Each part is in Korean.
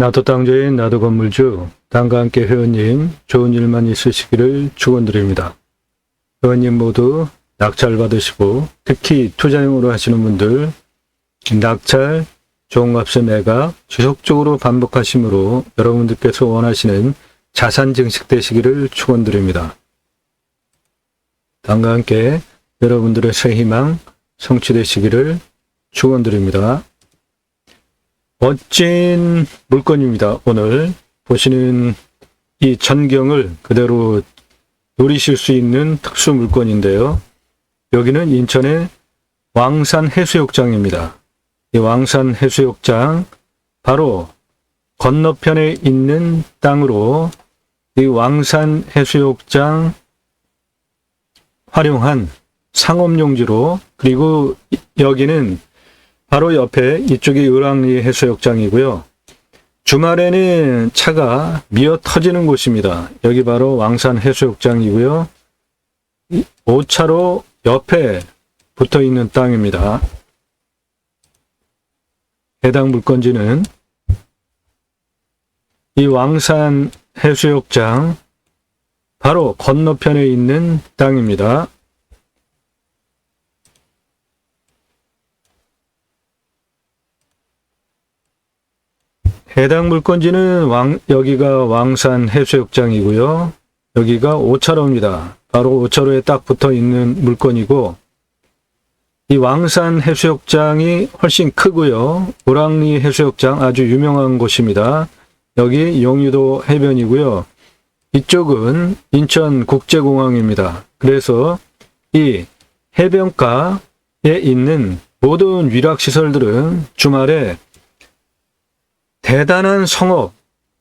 나도 땅주인 나도 건물주 땅과 함께 회원님 좋은 일만 있으시기를 축원드립니다. 회원님 모두 낙찰 받으시고 특히 투자용으로 하시는 분들 낙찰 값의 매각 지속적으로 반복하심으로 여러분들께서 원하시는 자산 증식 되시기를 축원드립니다. 땅과 함께 여러분들의 새 희망 성취되시기를 축원드립니다. 멋진 물건입니다. 오늘 보시는 이 전경을 그대로 누리실 수 있는 특수 물건인데요. 여기는 인천의 왕산 해수욕장입니다. 이 왕산 해수욕장 바로 건너편에 있는 땅으로 이 왕산 해수욕장 활용한 상업용지로 그리고 여기는 바로 옆에 이쪽이 을왕리 해수욕장이고요. 주말에는 차가 미어 터지는 곳입니다. 여기 바로 왕산 해수욕장이고요. 5차로 옆에 붙어 있는 땅입니다. 해당 물건지는 이 왕산 해수욕장 바로 건너편에 있는 땅입니다. 해당 물건지는 왕, 여기가 왕산 해수욕장이고요. 여기가 5차로입니다. 바로 5차로에 딱 붙어 있는 물건이고, 이 왕산 해수욕장이 훨씬 크고요. 우랑리 해수욕장 아주 유명한 곳입니다. 여기 용유도 해변이고요. 이쪽은 인천국제공항입니다. 그래서 이 해변가에 있는 모든 위락시설들은 주말에 대단한 성업,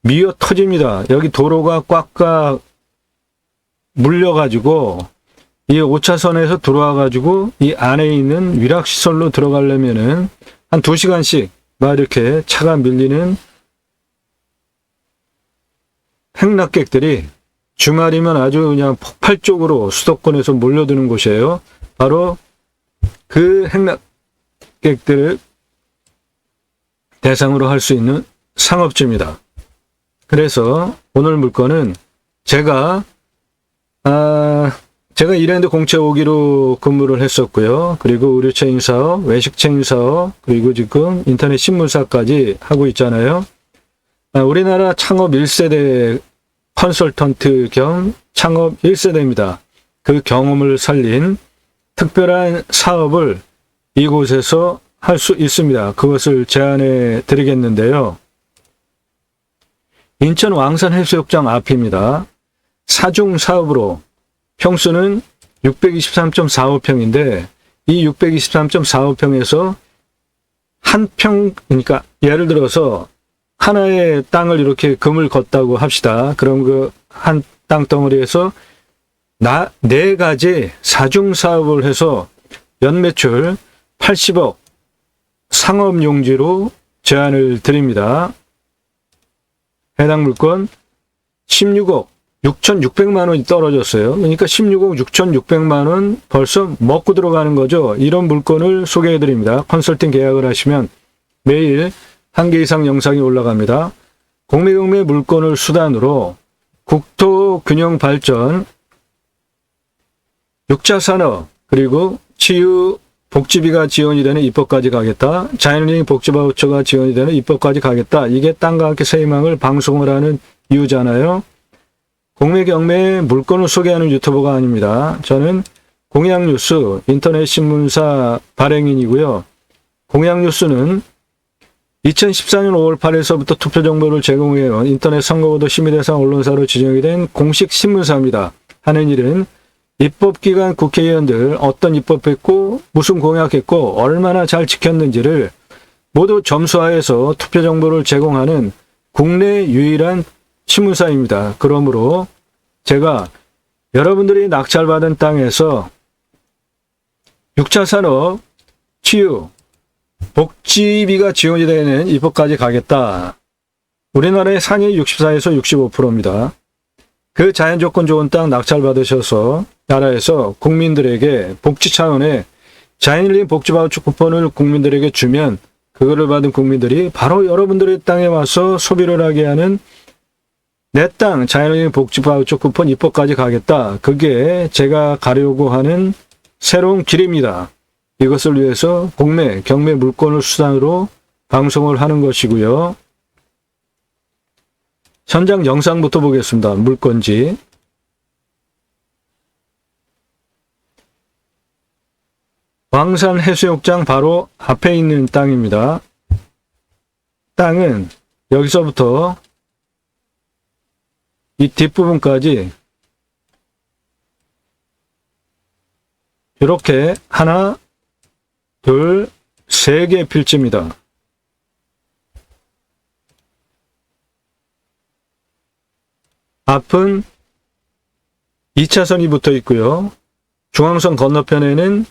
미어 터집니다. 여기 도로가 꽉꽉 물려가지고 이 5차선에서 들어와가지고 이 안에 있는 위락시설로 들어가려면은 한 2시간씩 막 이렇게 차가 밀리는 행락객들이 주말이면 아주 그냥 폭발적으로 수도권에서 몰려드는 곳이에요. 바로 그 행락객들을 대상으로 할 수 있는 상업지입니다. 그래서 오늘 물건은 제가 아 제가 이랜드 공채 5기로 근무를 했었고요. 그리고 의료체인 사업, 외식체인 사업, 그리고 지금 인터넷 신문사까지 하고 있잖아요. 아, 우리나라 창업 1세대 컨설턴트 겸 창업 1세대입니다. 그 경험을 살린 특별한 사업을 이곳에서 할 수 있습니다. 그것을 제안해 드리겠는데요. 인천 왕산 해수욕장 앞입니다. 사중 사업으로 평수는 623.45평인데 이 623.45평에서 한 평, 그러니까 예를 들어서 하나의 땅을 이렇게 금을 걷다고 합시다. 그럼 그 한 땅덩어리에서 나, 네 가지 사중 사업을 해서 연매출 80억 상업용지로 제안을 드립니다. 해당 물건 16억 6,600만 원이 떨어졌어요. 그러니까 16억 6,600만 원 벌써 먹고 들어가는 거죠. 이런 물건을 소개해 드립니다. 컨설팅 계약을 하시면 매일 한 개 이상 영상이 올라갑니다. 공매경매 물건을 수단으로 국토 균형 발전, 육자 산업, 그리고 치유 복지비가 지원이 되는 입법까지 가겠다. 자연인 복지바우처가 지원이 되는 입법까지 가겠다. 이게 땅과 함께 새 희망을 방송을 하는 이유잖아요. 공매 경매 물건을 소개하는 유튜버가 아닙니다. 저는 공약뉴스 인터넷 신문사 발행인이고요. 공약뉴스는 2014년 5월 8일서부터 투표 정보를 제공해온 인터넷 선거보도 심의대상 언론사로 지정이 된 공식 신문사입니다. 하는 일은 입법기관 국회의원들 어떤 입법했고 무슨 공약했고 얼마나 잘 지켰는지를 모두 점수화해서 투표 정보를 제공하는 국내 유일한 신문사입니다. 그러므로 제가 여러분들이 낙찰받은 땅에서 6차 산업, 치유, 복지비가 지원이 되는 입법까지 가겠다. 우리나라의 상위 64에서 65%입니다. 그 자연 조건 좋은 땅 낙찰 받으셔서 나라에서 국민들에게 복지 차원의 자연인 복지 바우처 쿠폰을 국민들에게 주면 그거를 받은 국민들이 바로 여러분들의 땅에 와서 소비를 하게 하는 내 땅 자연의 복지 바우처 쿠폰 입법까지 가겠다. 그게 제가 가려고 하는 새로운 길입니다. 이것을 위해서 공매, 경매 물건을 수단으로 방송을 하는 것이고요. 현장 영상부터 보겠습니다. 물건지. 광산 해수욕장 바로 앞에 있는 땅입니다. 땅은 여기서부터 이 뒷부분까지 이렇게 하나, 둘, 세 개 필지입니다. 앞은 2차선이 붙어 있고요. 중앙선 건너편에는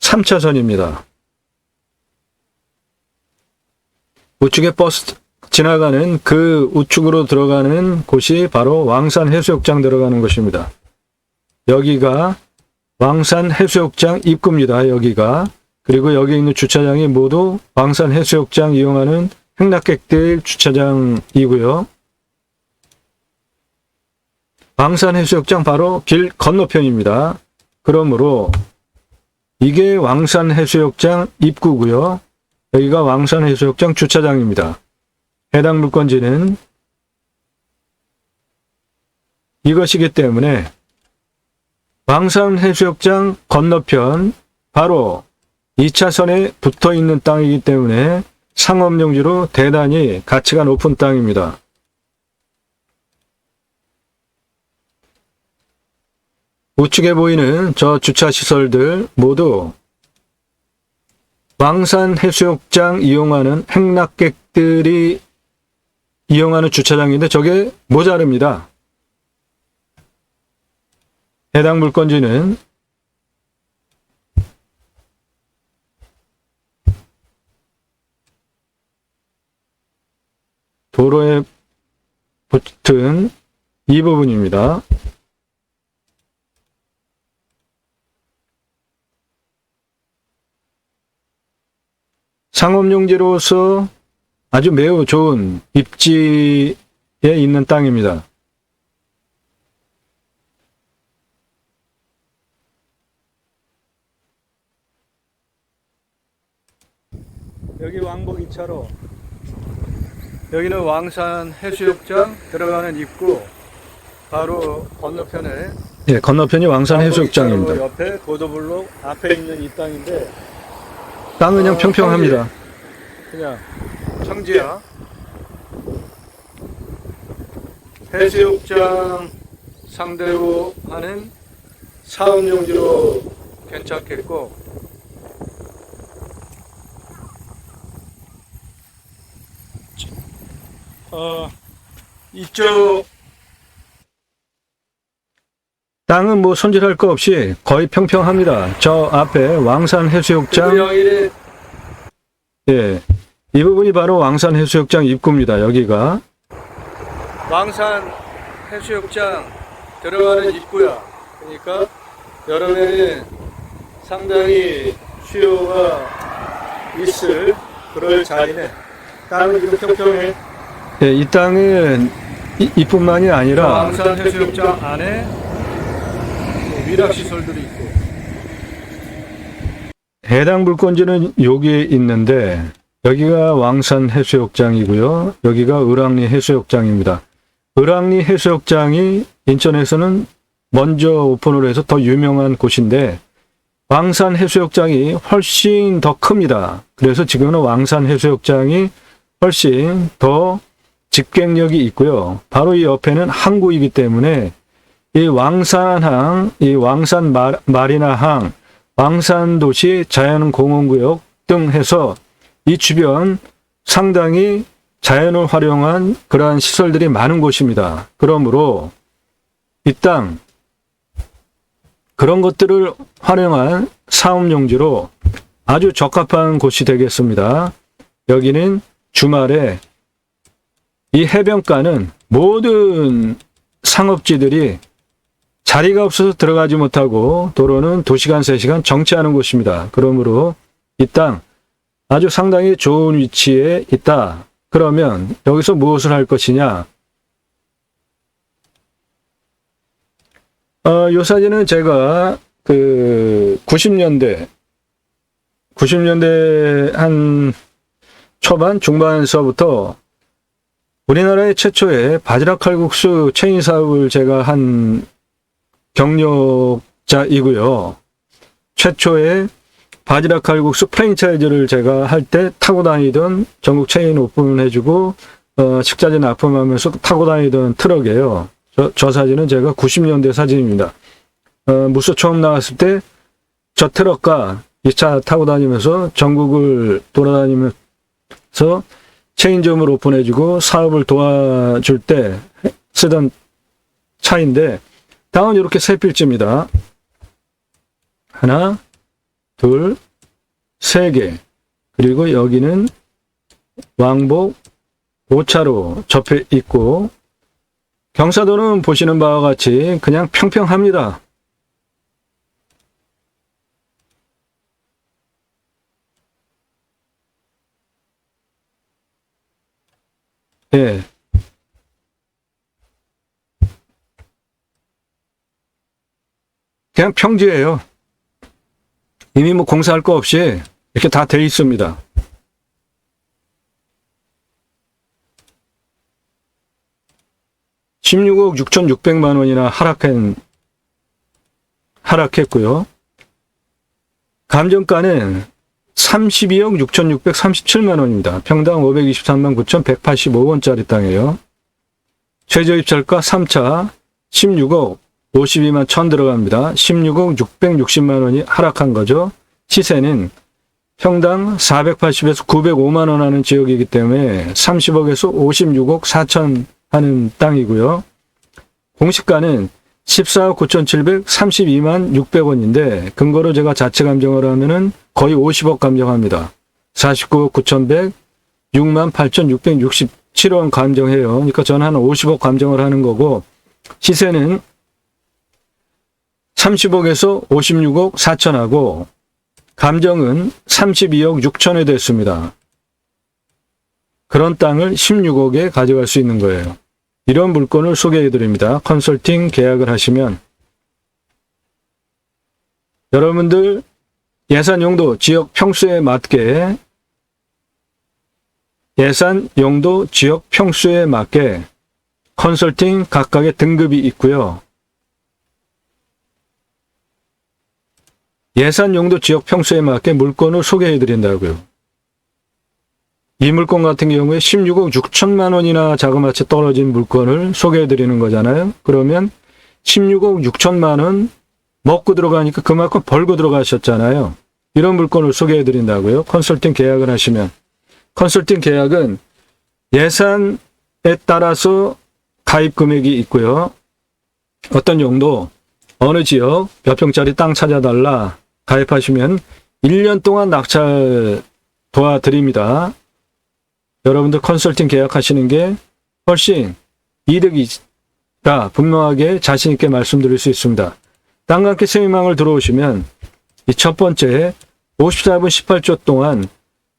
3차선입니다. 우측에 버스 지나가는 그 우측으로 들어가는 곳이 바로 왕산 해수욕장 들어가는 곳입니다. 여기가 왕산 해수욕장 입구입니다. 여기가. 그리고 여기 있는 주차장이 모두 왕산 해수욕장 이용하는 행락객들 주차장이고요. 왕산 해수욕장 바로 길 건너편입니다. 그러므로 이게 왕산 해수욕장 입구고요. 여기가 왕산 해수욕장 주차장입니다. 해당 물건지는 이것이기 때문에 왕산 해수욕장 건너편 바로 2차선에 붙어 있는 땅이기 때문에 상업용지로 대단히 가치가 높은 땅입니다. 우측에 보이는 저 주차 시설들 모두 왕산 해수욕장 이용하는 행락객들이 이용하는 주차장인데 저게 모자릅니다. 해당 물건지는 도로에 붙은 이 부분입니다. 상업용지로서 아주 매우 좋은 입지에 있는 땅입니다. 여기 왕복 2차로 여기는 왕산 해수욕장 들어가는 입구 바로 건너편에 예, 건너편이 왕산 해수욕장입니다. 옆에 고도블록 앞에 있는 이 땅인데 땅은 그냥 어, 평평합니다. 그냥 청지야. 해수욕장 상대로 하는 사업용지로 괜찮겠고 어, 이쪽 땅은 뭐 손질할 거 없이 거의 평평합니다. 저 앞에 왕산 해수욕장 예. 이 부분이 바로 왕산 해수욕장 입구입니다. 여기가. 왕산 해수욕장 들어가는 입구야. 그러니까 여름에는 상당히 수요가 있을 그럴 자리네. 땅은 지금 평평해. 예, 이 땅은 이, 이뿐만이 아니라 왕산 해수욕장 안에 위락 시설들이 있고. 해당 물건지는 여기에 있는데 여기가 왕산 해수욕장이고요. 여기가 을왕리 해수욕장입니다. 을왕리 해수욕장이 인천에서는 먼저 오픈을 해서 더 유명한 곳인데 왕산 해수욕장이 훨씬 더 큽니다. 그래서 지금은 왕산 해수욕장이 훨씬 더 집객력이 있고요. 바로 이 옆에는 항구이기 때문에 이 왕산항, 이 왕산 마, 마리나항, 왕산도시 자연공원구역 등 해서 이 주변 상당히 자연을 활용한 그러한 시설들이 많은 곳입니다. 그러므로 이 땅, 그런 것들을 활용한 사업용지로 아주 적합한 곳이 되겠습니다. 여기는 주말에 이 해변가는 모든 상업지들이 자리가 없어서 들어가지 못하고 도로는 2시간, 3시간 정체하는 곳입니다. 그러므로 이 땅 아주 상당히 좋은 위치에 있다. 그러면 여기서 무엇을 할 것이냐? 어, 이 사진은 제가 그 90년대 90년대 한 초반 중반서부터 우리나라의 최초의 바지락 칼국수 체인 사업을 제가 한 경력자이고요. 최초의 바지락 칼국수 프랜차이즈를 제가 할 때 타고 다니던 전국 체인 오픈해주고 어, 식자재 납품하면서 타고 다니던 트럭이에요. 저, 저 사진은 제가 90년대 사진입니다. 어, 무소 처음 나왔을 때 저 트럭과 이 차 타고 다니면서 전국을 돌아다니면서 체인점을 오픈해주고 사업을 도와줄 때 쓰던 차인데 다음은 이렇게 세 필지입니다. 하나, 둘, 세 개. 그리고 여기는 왕복 5차로 접해 있고 경사도는 보시는 바와 같이 그냥 평평합니다. 예. 그냥 평지예요. 이미 뭐 공사할 거 없이 이렇게 다 돼 있습니다. (16억 6,600만 원이나 하락한 하락했고요. 감정가는 32억 6,637만 원입니다. 평당 523만 9,185원짜리 땅이에요. 최저 입찰가 3차 16억 52만 천 들어갑니다. 16억 660만 원이 하락한 거죠. 시세는 평당 480에서 905만 원 하는 지역이기 때문에 30억에서 56억 4천 하는 땅이고요. 공시가는 14억 9,732만 600원인데 근거로 제가 자체 감정을 하면은 거의 50억 감정합니다. 49억 9,100, 6만 8,667원 감정해요. 그러니까 저는 한 50억 감정을 하는 거고 시세는 30억에서 56억 4천하고 감정은 32억 6천에 됐습니다. 그런 땅을 16억에 가져갈 수 있는 거예요. 이런 물건을 소개해 드립니다. 컨설팅 계약을 하시면 여러분들 예산 용도 지역 평수에 맞게 예산 용도 지역 평수에 맞게 컨설팅 각각의 등급이 있고요. 예산 용도 지역 평수에 맞게 물건을 소개해 드린다고요. 이 물건 같은 경우에 16억 6천만 원이나 자그마치 떨어진 물건을 소개해 드리는 거잖아요. 그러면 16억 6천만 원 먹고 들어가니까 그만큼 벌고 들어가셨잖아요. 이런 물건을 소개해 드린다고요. 컨설팅 계약을 하시면. 컨설팅 계약은 예산에 따라서 가입 금액이 있고요. 어떤 용도, 어느 지역, 몇 평짜리 땅 찾아달라 가입하시면 1년 동안 낙찰 도와드립니다. 여러분들 컨설팅 계약하시는 게 훨씬 이득이다. 분명하게 자신 있게 말씀드릴 수 있습니다. 함께 세미망을 들어오시면 이 첫 번째 54분 18초 동안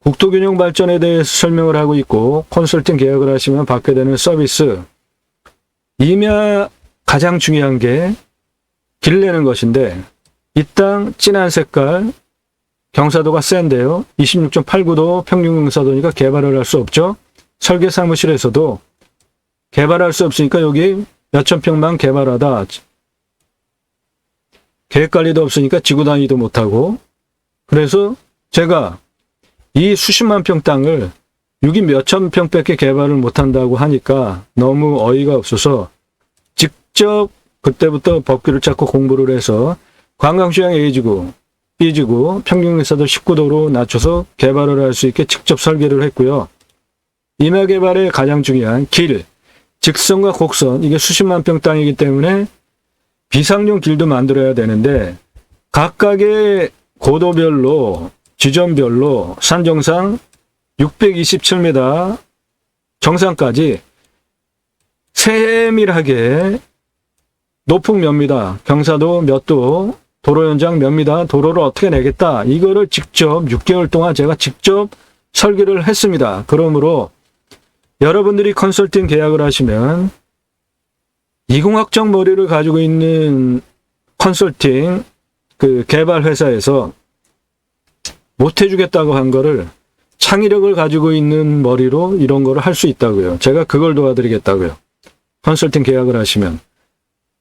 국토균형 발전에 대해서 설명을 하고 있고 컨설팅 계약을 하시면 받게 되는 서비스 이면 가장 중요한 게 길내는 것인데 이 땅 진한 색깔 경사도가 센데요. 26.89도 평균 경사도니까 개발을 할 수 없죠. 설계 사무실에서도 개발할 수 없으니까 여기 몇천 평만 개발하다. 계획 관리도 없으니까 지구 단위도 못하고. 그래서 제가 이 수십만 평 땅을 여기 몇천 평밖에 개발을 못한다고 하니까 너무 어이가 없어서 직접 그때부터 법규를 찾고 공부를 해서 관광시장 A지구, B지구, 평균경사도 19도로 낮춰서 개발을 할 수 있게 직접 설계를 했고요. 임야 개발의 가장 중요한 길, 직선과 곡선, 이게 수십만 평 땅이기 때문에 비상용 길도 만들어야 되는데 각각의 고도별로 지점별로 산 정상 627m 정상까지 세밀하게 높은 몇입니다. 경사도 몇 도, 도로 연장 몇 미터 도로를 어떻게 내겠다. 이거를 직접 6개월 동안 제가 직접 설계를 했습니다. 그러므로 여러분들이 컨설팅 계약을 하시면 이공학적 머리를 가지고 있는 컨설팅 그 개발 회사에서 못 해주겠다고 한 거를 창의력을 가지고 있는 머리로 이런 거를 할 수 있다고요. 제가 그걸 도와드리겠다고요. 컨설팅 계약을 하시면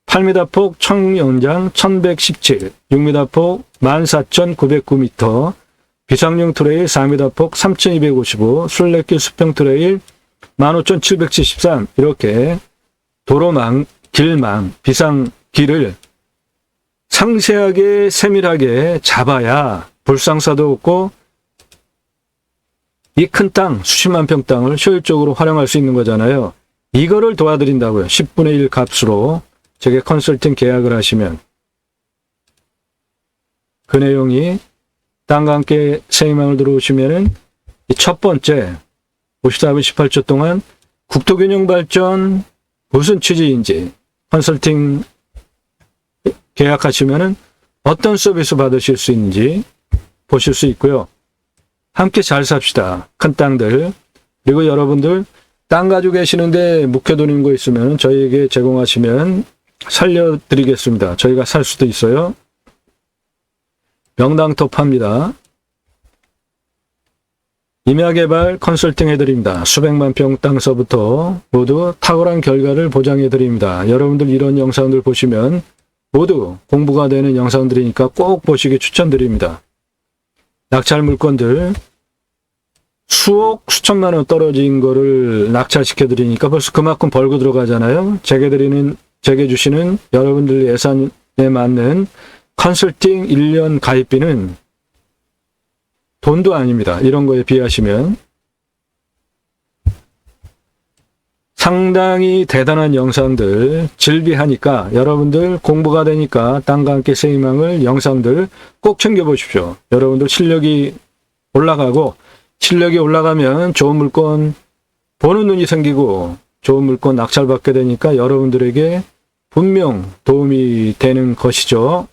8m 폭 청연장 1117, 6m 폭 14,909m, 비상용 트레일 4m 폭 3,255, 술래길 수평 트레일 15,773 이렇게 도로망, 길망, 비상길을 상세하게 세밀하게 잡아야 불상사도 없고 이 큰 땅, 수십만 평 땅을 효율적으로 활용할 수 있는 거잖아요. 이거를 도와드린다고요. 10분의 1 값으로 제게 컨설팅 계약을 하시면 그 내용이 땅과 함께 세이망을 들어오시면은 이첫 번째 54분 18초 동안 국토균형 발전 무슨 취지인지 컨설팅 계약하시면은 어떤 서비스 받으실 수 있는지 보실 수 있고요. 함께 잘 삽시다. 큰 땅들. 그리고 여러분들 땅 가지고 계시는데 묵혀두는 거 있으면 저희에게 제공하시면 살려드리겠습니다. 저희가 살 수도 있어요. 명당톱합니다. 임야개발 컨설팅 해드립니다. 수백만 평 땅서부터 모두 탁월한 결과를 보장해드립니다. 여러분들 이런 영상들 보시면 모두 공부가 되는 영상들이니까 꼭 보시기 추천드립니다. 낙찰 물건들 수억 수천만 원 떨어진 거를 낙찰시켜 드리니까 벌써 그만큼 벌고 들어가잖아요. 제게 드리는 제게 주시는 여러분들 예산에 맞는 컨설팅 1년 가입비는 돈도 아닙니다. 이런 거에 비하시면 상당히 대단한 영상들 질비하니까 여러분들 공부가 되니까 땅과 함께 세이망을 영상들 꼭 챙겨보십시오. 여러분들 실력이 올라가고 실력이 올라가면 좋은 물건 보는 눈이 생기고 좋은 물건 낙찰받게 되니까 여러분들에게 분명 도움이 되는 것이죠.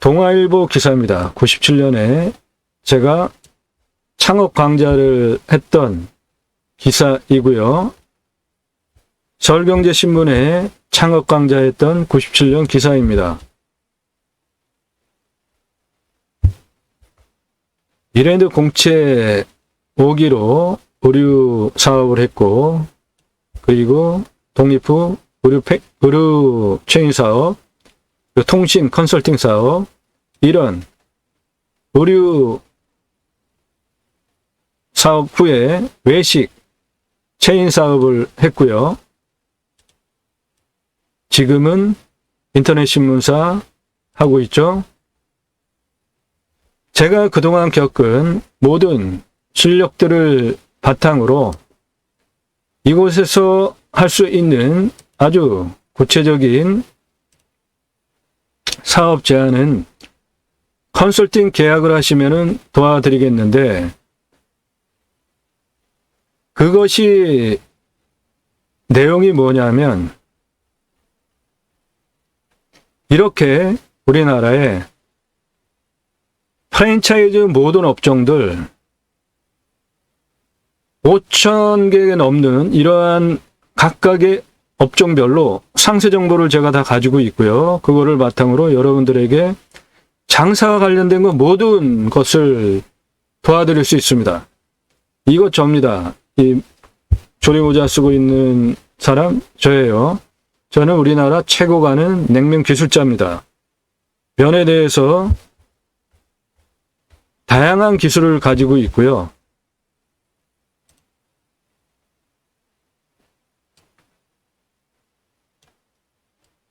동아일보 기사입니다. 97년에 제가 창업 강좌를 했던 기사이고요. 서울경제신문에 창업 강좌했던 97년 기사입니다. 이랜드 공채 5기로 의류 사업을 했고, 그리고 독립 후 의류, 팩, 의류 체인 사업, 통신 컨설팅 사업, 이런 의류 사업 후에 외식 체인 사업을 했고요. 지금은 인터넷 신문사 하고 있죠. 제가 그동안 겪은 모든 실력들을 바탕으로 이곳에서 할 수 있는 아주 구체적인 사업 제안은 컨설팅 계약을 하시면은 도와드리겠는데 그것이 내용이 뭐냐면 이렇게 우리나라에 프랜차이즈 모든 업종들 5천 개 넘는 이러한 각각의 업종별로 상세 정보를 제가 다 가지고 있고요. 그거를 바탕으로 여러분들에게 장사와 관련된 것 모든 것을 도와드릴 수 있습니다. 이것 접니다. 이 조리모자 쓰고 있는 사람 저예요. 저는 우리나라 최고 가는 냉면 기술자입니다. 면에 대해서 다양한 기술을 가지고 있고요.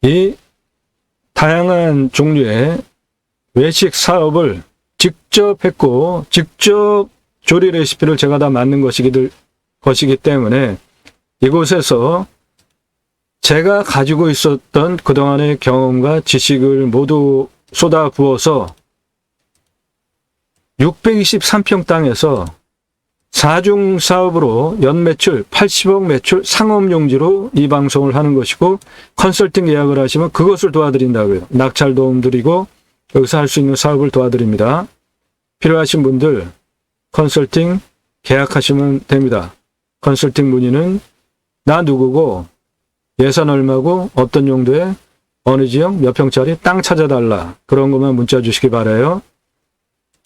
이 다양한 종류의 외식 사업을 직접 했고 직접 조리 레시피를 제가 다 만든 것이기, 것이기 때문에 이곳에서 제가 가지고 있었던 그동안의 경험과 지식을 모두 쏟아 부어서 623평 땅에서 사중 사업으로 연 매출 80억 매출 상업용지로 이 방송을 하는 것이고 컨설팅 예약을 하시면 그것을 도와드린다고요. 낙찰 도움 드리고 여기서 할 수 있는 사업을 도와드립니다. 필요하신 분들 컨설팅 계약하시면 됩니다. 컨설팅 문의는 나 누구고 예산 얼마고 어떤 용도에 어느 지역 몇 평짜리 땅 찾아달라 그런 것만 문자 주시기 바라요.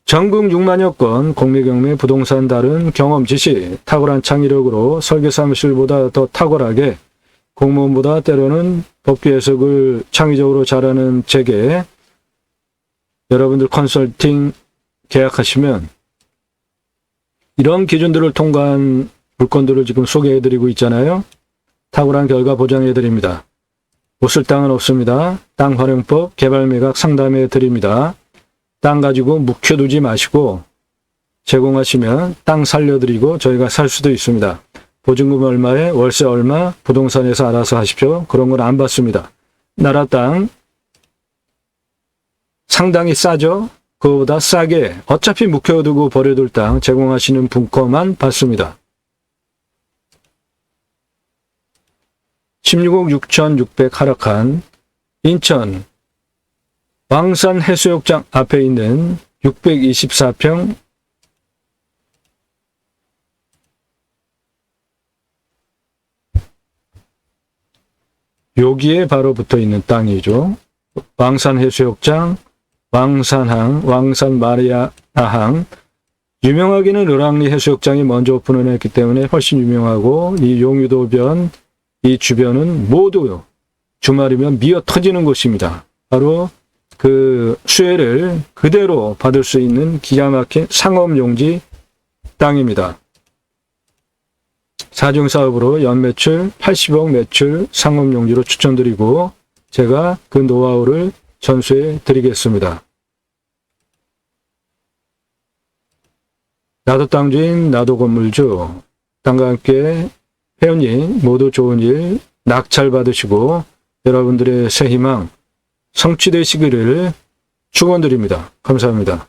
전국 6만여 건 공매경매 부동산 다른 경험 지시 탁월한 창의력으로 설계사무실보다 더 탁월하게 공무원보다 때로는 법규 해석을 창의적으로 잘하는 제게 여러분들 컨설팅 계약하시면 이런 기준들을 통과한 물건들을 지금 소개해드리고 있잖아요. 탁월한 결과 보장해드립니다. 못쓸 땅은 없습니다. 땅 활용법 개발 매각 상담해 드립니다. 땅 가지고 묵혀두지 마시고 제공하시면 땅 살려드리고 저희가 살 수도 있습니다. 보증금 얼마에 월세 얼마 부동산에서 알아서 하십시오. 그런 건 안 받습니다. 나라 땅 상당히 싸죠. 그거보다 싸게 어차피 묵혀두고 버려둘 땅 제공하시는 분커만 받습니다. 16억 6,600 하락한 인천 왕산 해수욕장 앞에 있는 624평 여기에 바로 붙어 있는 땅이죠. 왕산 해수욕장, 왕산항, 왕산 마리아항. 유명하기는 을왕리 해수욕장이 먼저 오픈을 했기 때문에 훨씬 유명하고 이 용유도변, 이 주변은 모두 주말이면 미어 터지는 곳입니다. 바로 그 수혜를 그대로 받을 수 있는 막힌 상업용지 땅입니다. 사중사업으로 연매출 80억 매출 상업용지로 추천드리고 제가 그 노하우를 전수해 드리겠습니다. 나도 땅주인 나도 건물주 땅과 함께 회원님 모두 좋은 일 낙찰 받으시고 여러분들의 새 희망 성취되시기를 축원드립니다. 감사합니다.